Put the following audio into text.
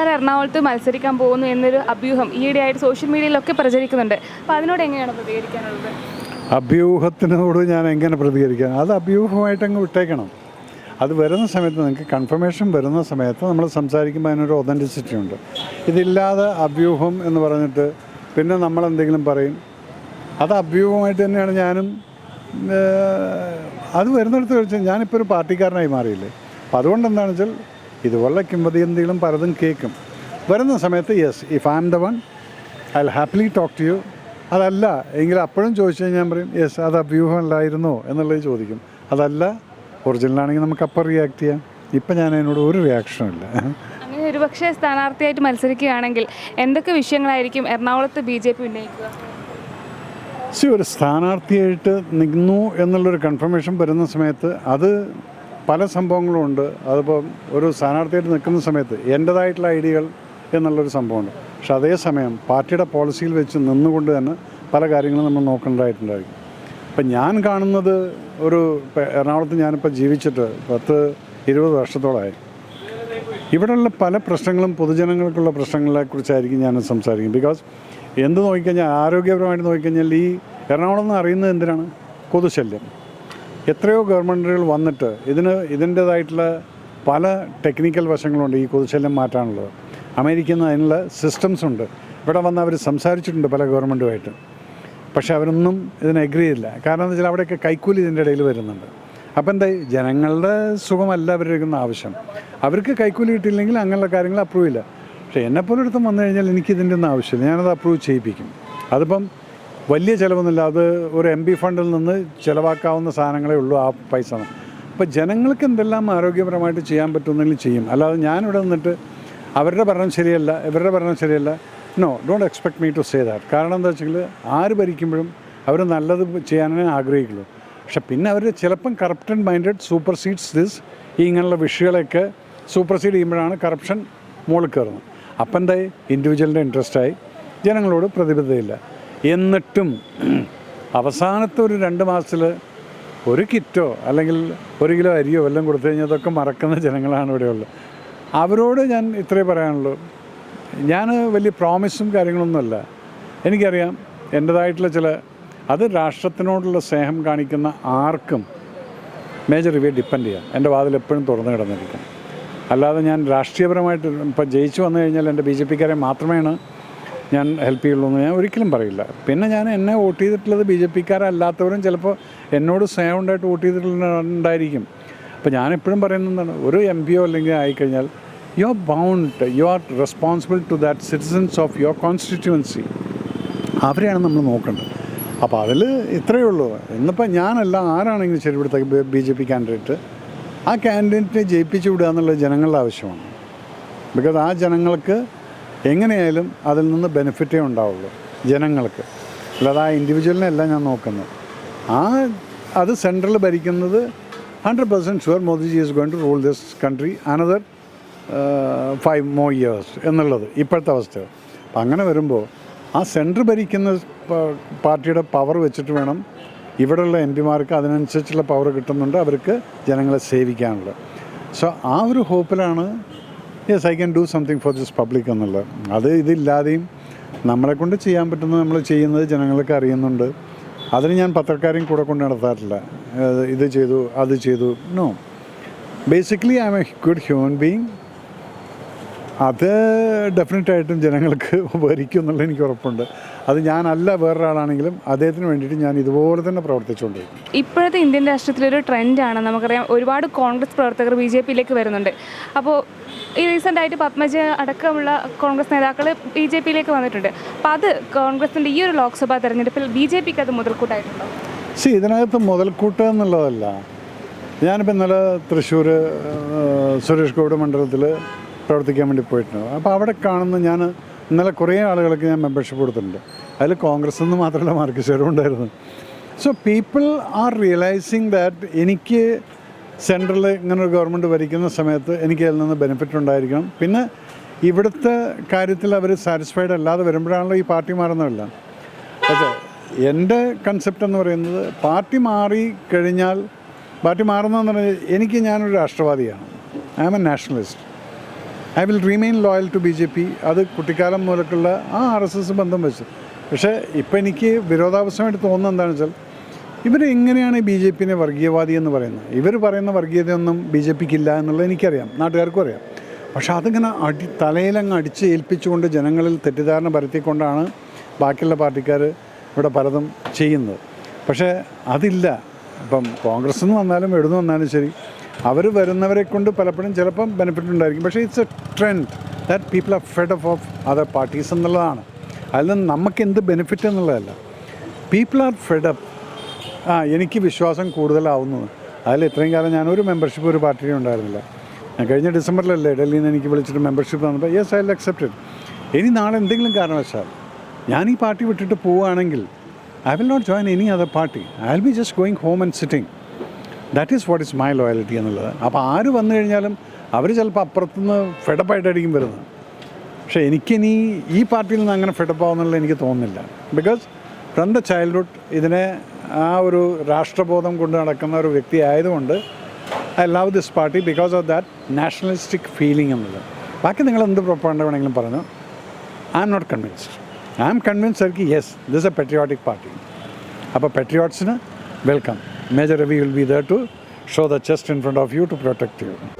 Sir എറണാകുളത്ത് മത്സരിക്കാൻ പോകുന്നു എന്നൊരു അഭ്യൂഹം ഈയിടെയായിട്ട് സോഷ്യൽ മീഡിയയിലൊക്കെ പ്രചരിക്കുന്നുണ്ട്. അപ്പോൾ അതിനോട് എങ്ങനെയാണ് പ്രതികരിക്കാനുള്ളത്? അഭ്യൂഹത്തിനോട് ഞാൻ എങ്ങനെ പ്രതികരിക്കാം? അത് അഭ്യൂഹമായിട്ട് അങ്ങ് വിട്ടേക്കണം. അത് വരുന്ന സമയത്ത് നിങ്ങൾക്ക് കൺഫർമേഷൻ വരുന്ന സമയത്ത് നമ്മൾ സംസാരിക്കുമ്പോൾ അതിനൊരു ഒതന്റിസിറ്റി ഉണ്ട്. ഇതില്ലാതെ അഭ്യൂഹം എന്ന് പറഞ്ഞിട്ട് പിന്നെ നമ്മൾ എന്തെങ്കിലും പറയും? അത് അഭ്യൂഹമായിട്ട് തന്നെയാണ് ഞാനും അത് വരുന്നിടത്ത് വെച്ചാൽ ഞാനിപ്പോൾ ഒരു പാർട്ടിക്കാരനായി മാറിയില്ലേ? അപ്പം അതുകൊണ്ട് എന്താണെന്ന് വെച്ചാൽ ഇതുപോലെ കിംവദന്തികളും പലതും കേൾക്കും. വരുന്ന സമയത്ത് yes if I am the one I happily talk to you അതല്ല എങ്കിൽ അപ്പോഴും ചോദിച്ചു കഴിഞ്ഞാൽ ഞാൻ പറയും യെസ് അത് അഭ്യൂഹമല്ലായിരുന്നോ എന്നുള്ളത് ചോദിക്കും. അതല്ല ഒറിജിനലാണെങ്കിൽ നമുക്ക് അപ്പം റിയാക്ട് ചെയ്യാം. ഇപ്പം ഞാൻ അതിനോട് ഒരു റിയാക്ഷനും ഇല്ല. അങ്ങനെ ഒരു ഒരുപക്ഷെ സ്ഥാനാർത്ഥിയായിട്ട് മത്സരിക്കുകയാണെങ്കിൽ എന്തൊക്കെ വിഷയങ്ങളായിരിക്കും എറണാകുളത്ത് ബി ജെ പി ഉന്നയിക്കുക? സി ഒരു സ്ഥാനാർത്ഥിയായിട്ട് നിന്നു എന്നുള്ളൊരു കൺഫർമേഷൻ വരുന്ന സമയത്ത് അത് പല സംഭവങ്ങളും ഉണ്ട്. അതിപ്പോൾ ഒരു സ്ഥാനാർത്ഥിയായിട്ട് നിൽക്കുന്ന സമയത്ത് എന്റേതായിട്ടുള്ള ഐഡിയകൾ എന്നുള്ളൊരു സംഭവമുണ്ട്. പക്ഷെ അതേസമയം പാർട്ടിയുടെ പോളിസിയിൽ വെച്ച് നിന്നുകൊണ്ട് തന്നെ പല കാര്യങ്ങളും നമ്മൾ നോക്കേണ്ടതായിട്ടുണ്ടായിരിക്കും. അപ്പം ഞാൻ കാണുന്നത് ഒരു എറണാകുളത്ത് ഞാനിപ്പോൾ ജീവിച്ചിട്ട് പത്ത് ഇരുപത് വർഷത്തോളമായി. ഇവിടെയുള്ള പല പ്രശ്നങ്ങളും പൊതുജനങ്ങൾക്കുള്ള പ്രശ്നങ്ങളെക്കുറിച്ചായിരിക്കും ഞാൻ സംസാരിക്കും ബിക്കോസ് എന്ത് നോക്കിക്കഴിഞ്ഞാൽ ആരോഗ്യപരമായിട്ട് നോക്കിക്കഴിഞ്ഞാൽ ഈ എറണാകുളം എന്ന് അറിയുന്നത് എന്തിനാണ്? കൊതുശല്യം. എത്രയോ ഗവൺമെന്റുകൾ വന്നിട്ട് ഇതിന് ഇതിന്റേതായിട്ടുള്ള പല ടെക്നിക്കൽ വശങ്ങളുണ്ട് ഈ കൊതുശല്യം മാറ്റാനുള്ളത്. അമേരിക്കയിൽ അതിനുള്ള സിസ്റ്റംസ് ഉണ്ട്. ഇവിടെ വന്ന് അവർ സംസാരിച്ചിട്ടുണ്ട് പല ഗവൺമെന്റുമായിട്ട് പക്ഷേ അവരൊന്നും ഇതിന് അഗ്രി ചെയ്യില്ല കാരണം എന്ന് വെച്ചാൽ അവിടെയൊക്കെ കൈക്കൂലി ഇതിന്റെ ഇടയിൽ വരുന്നുണ്ട്. അപ്പം എന്താ ജനങ്ങളുടെ സുഖമല്ല അവരെടുക്കുന്ന ആവശ്യം. അവർക്ക് കൈക്കൂലി കിട്ടിയില്ലെങ്കിൽ അങ്ങനെയുള്ള കാര്യങ്ങൾ അപ്രൂവ് ഇല്ല പക്ഷേ എന്നെപ്പോലെ അടുത്തും വന്നു കഴിഞ്ഞാൽ എനിക്ക് ഇതിന്റെ ഒന്നും ആവശ്യമില്ല. ഞാനത് അപ്രൂവ് ചെയ്യിപ്പിക്കും. അതിപ്പം വലിയ ചിലവൊന്നുമില്ല. അത് ഒരു എം പി ഫണ്ടിൽ നിന്ന് ചിലവാക്കാവുന്ന സാധനങ്ങളേ ഉള്ളൂ ആ പൈസ. അപ്പോൾ ജനങ്ങൾക്ക് എന്തെല്ലാം ആരോഗ്യപരമായിട്ട് ചെയ്യാൻ പറ്റുമെന്നെങ്കിലും ചെയ്യും. അല്ലാതെ ഞാനിവിടെ നിന്നിട്ട് അവരുടെ ഭരണം ശരിയല്ല ഇവരുടെ ഭരണം ശരിയല്ല. No don't expect me to say that കാരണം എന്താ വെച്ചാൽ ആര് ഭരിക്കുമ്പോഴും അവർ നല്ലത് ചെയ്യാനേ ആഗ്രഹിക്കുള്ളൂ. പക്ഷെ പിന്നെ അവർ ചിലപ്പം corruption minded supersedes this ഈ ഇങ്ങനെയുള്ള വിഷയങ്ങളൊക്കെ സൂപ്പർ സീഡ് ചെയ്യുമ്പോഴാണ് കറപ്ഷൻ മുകളിൽ കയറുന്നത്. അപ്പം എന്തായി ഇൻഡിവിജ്വലിന്റെ ഇൻട്രസ്റ്റായി ജനങ്ങളോട് പ്രതിബദ്ധതയില്ല. എന്നിട്ടും അവസാനത്തെ ഒരു രണ്ട് മാസത്തിൽ ഒരു കിറ്റോ അല്ലെങ്കിൽ ഒരു കിലോ അരിയോ എല്ലാം കൊടുത്തു കഴിഞ്ഞാൽ അതൊക്കെ മറക്കുന്ന ജനങ്ങളാണ് ഇവിടെയുള്ളത് അവരോട് ഞാൻ ഇത്രേ പറയാനുള്ളൂ. ഞാൻ വലിയ പ്രോമിസും കാര്യങ്ങളൊന്നുമല്ല. എനിക്കറിയാം എന്റേതായിട്ടുള്ള ചില അത് രാഷ്ട്രത്തിനോടുള്ള സ്നേഹം കാണിക്കുന്ന ആർക്കും മേജർ ഇവയെ ഡിപ്പെൻഡ് ചെയ്യാം. എന്റെ വാതിൽ എപ്പോഴും തുറന്നു കിടന്നിരിക്കും. അല്ലാതെ ഞാൻ രാഷ്ട്രീയപരമായിട്ട് ഇപ്പം ജയിച്ചു വന്നു കഴിഞ്ഞാൽ എന്റെ ബി ജെ പിക്കാരെ മാത്രമേയാണ് ഞാൻ ഹെൽപ്പ് ചെയ്യുള്ളൂ എന്ന് ഞാൻ ഒരിക്കലും പറയില്ല. പിന്നെ ഞാൻ എന്നെ വോട്ട് ചെയ്തിട്ടുള്ളത് ബി ജെ പിക്കാരല്ലാത്തവരും ചിലപ്പോൾ എന്നോട് സ്നേഹമുണ്ടായിട്ട് വോട്ട് ചെയ്തിട്ടുണ്ടായിരിക്കും അപ്പോൾ ഞാൻ എപ്പോഴും പറയുന്നതാണ് ഒരു എം പി ഒ അല്ലെങ്കിൽ ആയിക്കഴിഞ്ഞാൽ you are bound you are responsible to that citizens of your constituency അവരെയാണ് നമ്മൾ നോക്കേണ്ടത്. അപ്പോൾ അതിൽ ഇത്രയേ ഉള്ളൂ. ഇന്നിപ്പോൾ ഞാനല്ല ആരാണെങ്കിലും ശരി ഇവിടുത്തെ ബി ജെ പി കാൻഡിഡേറ്റ് ആ കാൻഡിഡേറ്റിനെ ജയിപ്പിച്ചു വിടുക എന്നുള്ളത് ജനങ്ങളുടെ ആവശ്യമാണ്. ബിക്കോസ് ആ ജനങ്ങൾക്ക് എങ്ങനെയായാലും അതിൽ നിന്ന് ബെനിഫിറ്റേ ഉണ്ടാവുള്ളൂ ജനങ്ങൾക്ക്. അല്ലാതെ ആ ഇൻഡിവിജ്വലിനെയല്ല ഞാൻ നോക്കുന്നത്. ആ അത് സെൻട്രൽ ഭരിക്കുന്നത് hundred percent sure Modiji is going to rule this country another five more years എന്നുള്ളത് ഇപ്പോഴത്തെ അവസ്ഥ. അപ്പം അങ്ങനെ വരുമ്പോൾ ആ സെൻട്രൽ ഭരിക്കുന്ന പാർട്ടിയുടെ പവർ വെച്ചിട്ട് വേണം ഇവിടെയുള്ള എം പിമാർക്ക് അതിനനുസരിച്ചുള്ള പവർ കിട്ടുന്നുണ്ട് അവർക്ക് ജനങ്ങളെ സേവിക്കാനുള്ളത്. സോ ആ ഒരു ഹോപ്പിലാണ് yes I can do something for this public എന്നുള്ളത്. അത് ഇതില്ലാതെയും നമ്മളെ കൊണ്ട് ചെയ്യാൻ പറ്റുന്നത് നമ്മൾ ചെയ്യുന്നത് ജനങ്ങൾക്ക് അറിയുന്നുണ്ട്. അതിന് ഞാൻ പത്രക്കാരെയും കൂടെ കൊണ്ട് നടത്താറില്ല. ഇത് ചെയ്തു അത് ചെയ്തു. No basically I'm a good human being അത് ഡെഫിനറ്റായിട്ടും ജനങ്ങൾക്ക് ഉപകരിക്കും എന്നുള്ളത് എനിക്ക് ഉറപ്പുണ്ട്. അത് ഞാനല്ല വേറൊരാളാണെങ്കിലും അദ്ദേഹത്തിന് വേണ്ടിയിട്ട് ഞാൻ ഇതുപോലെ തന്നെ പ്രവർത്തിച്ചുകൊണ്ടിരിക്കും ഇപ്പോഴത്തെ ഇന്ത്യൻ രാഷ്ട്രീയത്തിലൊരു ട്രെൻഡാണ്. നമുക്കറിയാം ഒരുപാട് കോൺഗ്രസ് പ്രവർത്തകർ ബി ജെ പിയിലേക്ക് വരുന്നുണ്ട്. അപ്പോൾ ഈ റീസെന്റ് ആയിട്ട് പത്മജ അടക്കമുള്ള കോൺഗ്രസ് നേതാക്കൾ ബി ജെ പിയിലേക്ക് വന്നിട്ടുണ്ട്. അപ്പോൾ അത് കോൺഗ്രസിന്റെ ഈ ഒരു ലോക്സഭാ തെരഞ്ഞെടുപ്പിൽ ബി ജെ പിക്ക് അത് മുതൽക്കൂട്ടായിട്ടുണ്ടോ? സി ഇതിനകത്ത് മുതൽക്കൂട്ട് എന്നുള്ളതല്ല. ഞാനിപ്പോൾ ഇന്നലെ തൃശ്ശൂർ സുരേഷ് ഗോപി മണ്ഡലത്തിൽ പ്രവർത്തിക്കാൻ വേണ്ടി പോയിട്ടുണ്ട്. അപ്പോൾ അവിടെ കാണുന്ന ഞാൻ ഇന്നലെ കുറേ ആളുകൾക്ക് ഞാൻ മെമ്പർഷിപ്പ് കൊടുത്തിട്ടുണ്ട്. അതിൽ കോൺഗ്രസ് നിന്ന് മാത്രമല്ല മാർക്കശ്വരം ഉണ്ടായിരുന്നു. So people are realising that എനിക്ക് സെൻട്രൽ ഇങ്ങനെ ഒരു ഗവൺമെന്റ് ഭരിക്കുന്ന സമയത്ത് എനിക്ക് അതിൽ നിന്ന് ബെനിഫിറ്റ് ഉണ്ടായിരിക്കണം. പിന്നെ ഇവിടുത്തെ കാര്യത്തിൽ അവർ സാറ്റിസ്ഫൈഡ് അല്ലാതെ വരുമ്പോഴാണല്ലോ ഈ പാർട്ടി മാറുന്നതല്ല. പക്ഷേ എന്റെ കൺസെപ്റ്റ് എന്ന് പറയുന്നത് പാർട്ടി മാറി കഴിഞ്ഞാൽ പാർട്ടി മാറുന്നതെന്ന് പറഞ്ഞാൽ എനിക്ക് ഞാനൊരു രാഷ്ട്രവാദിയാണ്. I am a nationalist I will remain loyal to B J P. അത് കുട്ടിക്കാലം മുതലുള്ള ആ ആർ എസ് എസ് ബന്ധം വെച്ച്. പക്ഷേ ഇപ്പം എനിക്ക് വിരോധാഭാസമായിട്ട് തോന്നുന്നത് എന്താണെന്ന് വെച്ചാൽ ഇവർ എങ്ങനെയാണ് ബി ജെ പിനെ വർഗീയവാദി എന്ന് പറയുന്നത്? ഇവർ പറയുന്ന വർഗീയതയൊന്നും ബി ജെ പിക്ക് ഇല്ല എന്നുള്ളത് എനിക്കറിയാം. നാട്ടുകാർക്കും അറിയാം. പക്ഷേ അതിങ്ങനെ അടി തലയിലങ്ങ് അടിച്ച് ഏൽപ്പിച്ചുകൊണ്ട് ജനങ്ങളിൽ തെറ്റിദ്ധാരണ പരത്തിക്കൊണ്ടാണ് ബാക്കിയുള്ള പാർട്ടിക്കാർ ഇവിടെ പലതും ചെയ്യുന്നത്. പക്ഷേ അതില്ല. ഇപ്പം കോൺഗ്രസ് എന്ന് വന്നാലും എവിടുന്ന് വന്നാലും ശരി അവർ വരുന്നവരെ കൊണ്ട് പലപ്പോഴും ചിലപ്പം ബെനിഫിറ്റ് ഉണ്ടായിരിക്കും. പക്ഷേ it's a trend that people are fed off off other parties എന്നുള്ളതാണ്. അതിൽ നിന്ന് നമുക്ക് എന്ത് ബെനിഫിറ്റ് എന്നുള്ളതല്ല. പീപ്പിൾ ആർ ഫെഡ് അപ്പ് ആ എനിക്ക് വിശ്വാസം കൂടുതലാവുന്നത്. അതിൽ ഇത്രയും കാലം ഞാൻ ഒരു മെമ്പർഷിപ്പ് ഒരു പാർട്ടിയും ഉണ്ടായിരുന്നില്ല. ഞാൻ കഴിഞ്ഞ ഡിസംബറിലല്ലേ ഡൽഹിയിൽ നിന്ന് എനിക്ക് വിളിച്ചിട്ട് മെമ്പർഷിപ്പ് തന്നപ്പോൾ യെസ് ഐ അക്സെപ്റ്റഡ് ഇനി നാളെ എന്തെങ്കിലും കാരണവശാൽ ഞാൻ ഈ പാർട്ടി വിട്ടിട്ട് പോവുകയാണെങ്കിൽ I will not join any other party I will be just going home and sitting that is what is my loyalty എന്നുള്ളത്. അപ്പോൾ ആര് വന്നു കഴിഞ്ഞാലും അവർ ചിലപ്പോൾ അപ്പുറത്തുനിന്ന് ഫെഡപ്പായിട്ടായിരിക്കും വരുന്നത്. പക്ഷേ എനിക്കിനി ഈ പാർട്ടിയിൽ നിന്ന് അങ്ങനെ ഫെഡപ്പാവുന്നുള്ള എനിക്ക് തോന്നുന്നില്ല. ബിക്കോസ് ഫ്രം ദ ചൈൽഡ്ഹുഡ് ഇതിനെ ആ ഒരു രാഷ്ട്രബോധം കൊണ്ട് നടക്കുന്ന ഒരു വ്യക്തി ആയതുകൊണ്ട് I love this party because of that nationalistic feeling എന്നുള്ളത്. ബാക്കി നിങ്ങൾ എന്ത് പ്രൊപ്പാണ്ട് വേണമെങ്കിലും പറഞ്ഞു. I'm not convinced I'm convinced ആയിരിക്കും yes this a patriotic party അപ്പോൾ പെട്രിയോട്ട്സിന് welcome Major Ravi will be there to show the chest in front of you to protect you.